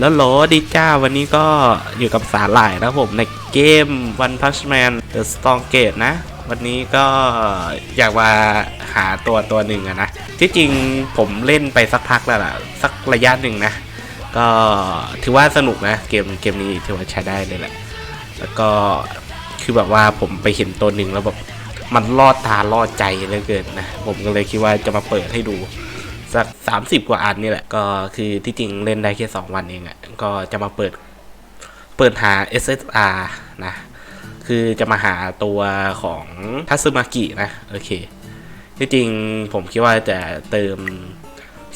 แล้วโหลดีจ้าวันนี้ก็อยู่กับสาหร่ายนะผมในเกม One Punch Man The Strong Gate นะ วันนี้ก็อยากมาหาตัวตัวหนึ่งนะ ที่จริงผมเล่นไปสักพักแล้วล่ะ สักระยะหนึ่งนะ ก็ถือว่าสนุกนะ เกมเกมนี้ถือว่าใช้ได้เลยแหละ แล้วก็คือแบบว่าผมไปเห็นตัวหนึ่งแล้วแบบมันล่อตาล่อใจเหลือเกินนะ ผมก็เลยคิดว่าจะมาเปิดให้ดู สัก 30 กว่าอันนี่แหละ ก็คือที่จริงเล่นได้แค่ 2 วันเองอะ่ะ ก็จะมาเปิด เปิดหา SSR นะ คือจะมาหาตัวของทัซึมากินะ โอเค ที่จริงผมคิดว่าจะเติม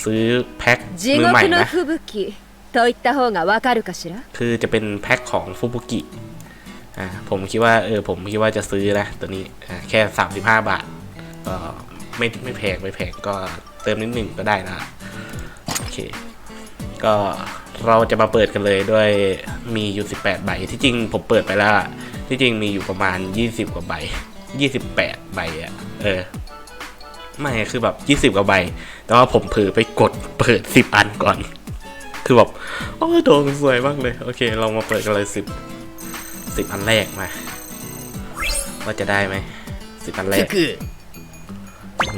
ซื้อแพ็คมือใหม่นะคือจะเป็นแพ็คของฟูบุกิอ่าผมคิดว่าเออผมคิดว่าจะซื้อนะตัวนี้อ่าแค่ 35 บาทก็ไม่ไม่แพงไม่แพงก็ เติมนิดหนึ่งก็ได้นะโอเค ก็เราจะมาเปิดกันเลยด้วยมีอยู่ 18 ใบ ที่จริงผมเปิดไปแล้วอะที่จริงมีอยู่ประมาณ 20 กว่าใบ 28 ใบอะเออ ไม่คือแบบ 20 กว่าใบ แต่ว่าผมเผลอไปกดเปิด 10 อันก่อน คือแบบโอ้ยโดนสวยมากเลย โอเค เรามาเปิดกันเลย 10 10 อันแรกมา ว่าจะได้ไหม 10 อันแรก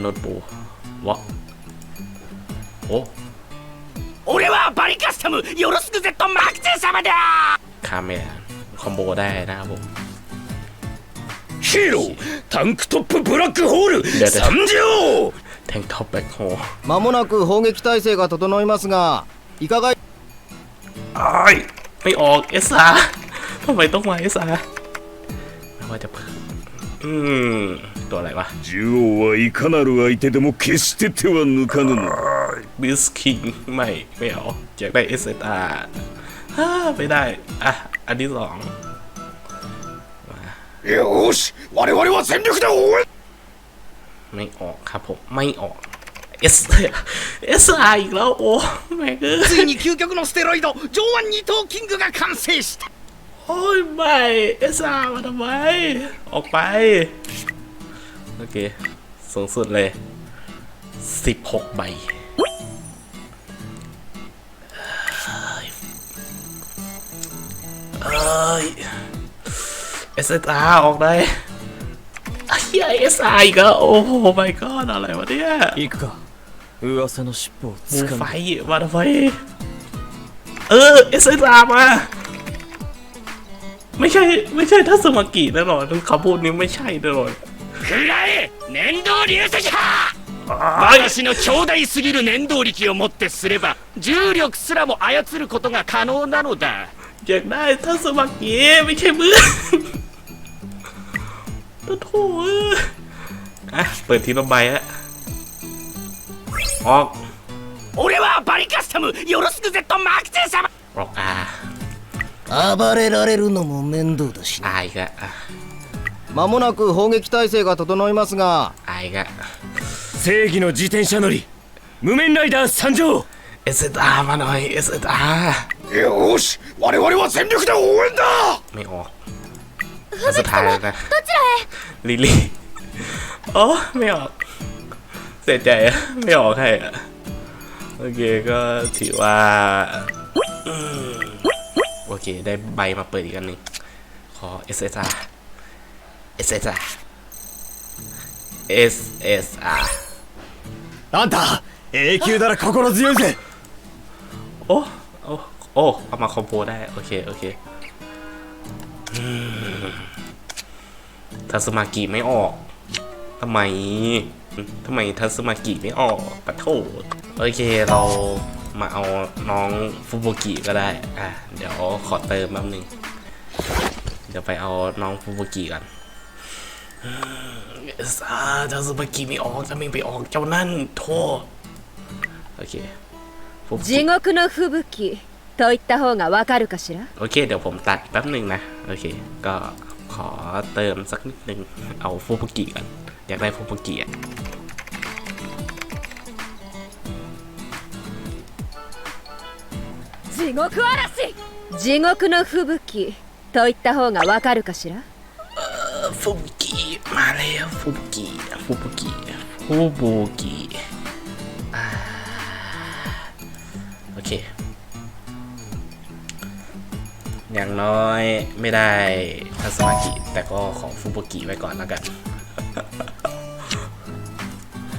โน้ตปูวะ โอ้ 俺はバリカスタムよろしくゼットマクチェ様だ คาเมะคอมโบได้นะครับผม ヒーロータンクトップブラックホールいやだ参上 แทงท็อปแบ็คโฮ まもなく砲撃態勢が整いますがいかが อ้ายไม่ออกเอสอาทำไมต้องมาเอสอาไม่ว่าจะเพิ่มอืม ตัวอะไรวะ 獣王はいかなる相手でも決して手は抜かぬの บิสคิงไม่ ไม่เอาอยากได้เอสอาฮ่าไม่ได้ อ่ะ อันที่สอง よーし我々は全力で応援 ไม่ออกครับผม ไม่ออกเอสเอสอาอีกแล้ว โอ้แม่งเอ้ย ついに究極のステロイド上腕二頭キングが完成した โอ้ยไม่เอสอามาทำไม ออกไป โอเค สูงสุดเลย 16 ใบ เอ้ยเอสอาออกได้ไอ้เหี้ยเอสอาอีกแล้วโอ้โหไม่ก็อะไรวะเนี่ย 行くか噂の尻尾を มู つか ไฟ む มาทำไมเออเอสอามา ไม่ใช่ ไม่ใช่ทัศมากิแน่นอนคำพูดนี้ไม่ใช่แน่นอน くらえ粘土流石派はい私の強大すぎる念動力をもってすれば重力すらも操ることが可能なのだ อยากได้ทัศมากิไม่ใช่มือโอ้โถเอ้ยอ่ะ เปิดทีละใบฮะออก 俺はバリカスタムよろしくゼットマクチェ様 ออกอา 暴れられるのも面倒だし อาอีกแล้วอ่ะ まもなく砲撃態勢が整いますが อาอีกแล้ว 正義の自転車乗り無面ライダー参上 เอสอามาหน่อยเอสอา よし我々は全力で応援だ ไม่ออกอันสุดท้ายแล้วนะลิลลี่โอ้ไม่ออก เสียใจอะไม่ออกให้อะโอเคก็ถือว่าอืมโอเค ได้ใบมาเปิดอีกอันหนึงขอ SSR SSR SSR あんた永久なら心強いぜ โอ้ โอ้โอ้เอามาคอมโบได้ โอเค โอเคอืมทัสมากิไม่ออกทำไมทำไมทัสมากิไม่ออกปะโถโอเค เรามาเอาน้องฟูโบกิก็ได้ อ่ะ เดี๋ยวขอเติมแป๊บนึง เดี๋ยวไปเอาน้องฟูโบกิกันอ่าทัสมากิไม่ออกจะไม่ไปออกเจ้านั่นโทษโอเคฟูโบกิ 地獄の吹雪 と言った方がわかるかしら โอเค เดี๋ยวผมตัดแป๊บหนึ่งนะ โอเค ก็ขอเติมสักนิดหนึ่งเอาฟูบุกิกัน อยากได้ฟูบุกิอ่ะ 地獄嵐地獄の吹雪と言った方がわかるかしら ฟูบุกิมาแล้วฟูบุกิฟูบุกิฟูบุกิ อย่างน้อยไม่ได้ทัศมากิแต่ก็ของฟุบุกิไว้ก่อนแล้วกัน